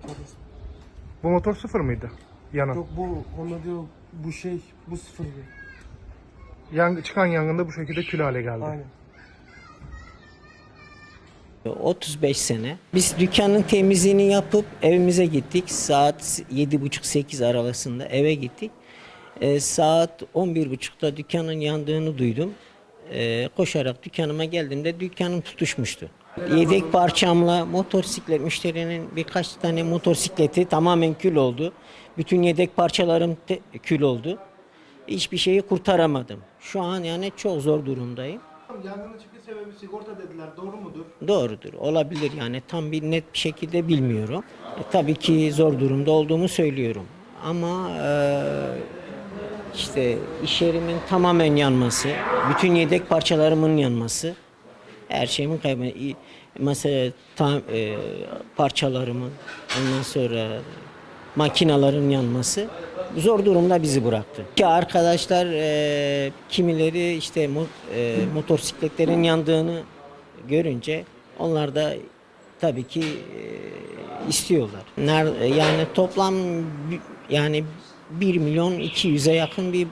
kalmadı. Bu motor sıfır mıydı? Yanan. Yok bu onda diyor bu şey bu sıfır diyor. Yang, çıkan yangında bu şekilde kül hale geldi. Aynen. 35 sene. Biz dükkanın temizliğini yapıp evimize gittik. Saat 7.30-8 aralığında eve gittik. Ee, saat 11.30'da dükkanın yandığını duydum. Ee, koşarak dükkanıma geldiğimde dükkanım tutuşmuştu. Yedek parçamla motosiklet müşterinin birkaç tane motosikleti tamamen kül oldu. Bütün yedek parçalarım te- kül oldu. Hiçbir şeyi kurtaramadım. Şu an yani çok zor durumdayım. Yangının çıkış sebebi sigorta dediler. Doğru mudur? Doğrudur. Olabilir yani tam bir net bir şekilde bilmiyorum. E, tabii ki zor durumda olduğumu söylüyorum. Ama e, işte iş yerimin tamamen yanması, bütün yedek parçalarımın yanması, her şeyimin kaybı. İ- Mesela tam, e, parçalarımın, ondan sonra makinaların yanması zor durumda bizi bıraktı. Ki arkadaşlar e, kimileri işte mo, e, motosikletlerin yandığını görünce onlar da tabii ki e, istiyorlar. Ner, yani toplam yani 1 milyon 200'e yakın bir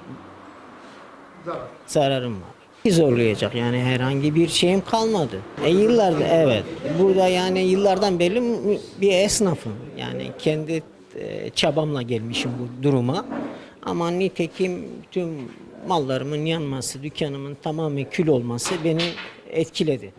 zararım var. Zorlayacak yani herhangi bir şeyim kalmadı. E yıllarda evet. Burada yani yıllardan beri bir esnafım. Yani kendi e, çabamla gelmişim bu duruma. Ama nitekim tüm mallarımın yanması, dükkanımın tamamen kül olması beni etkiledi.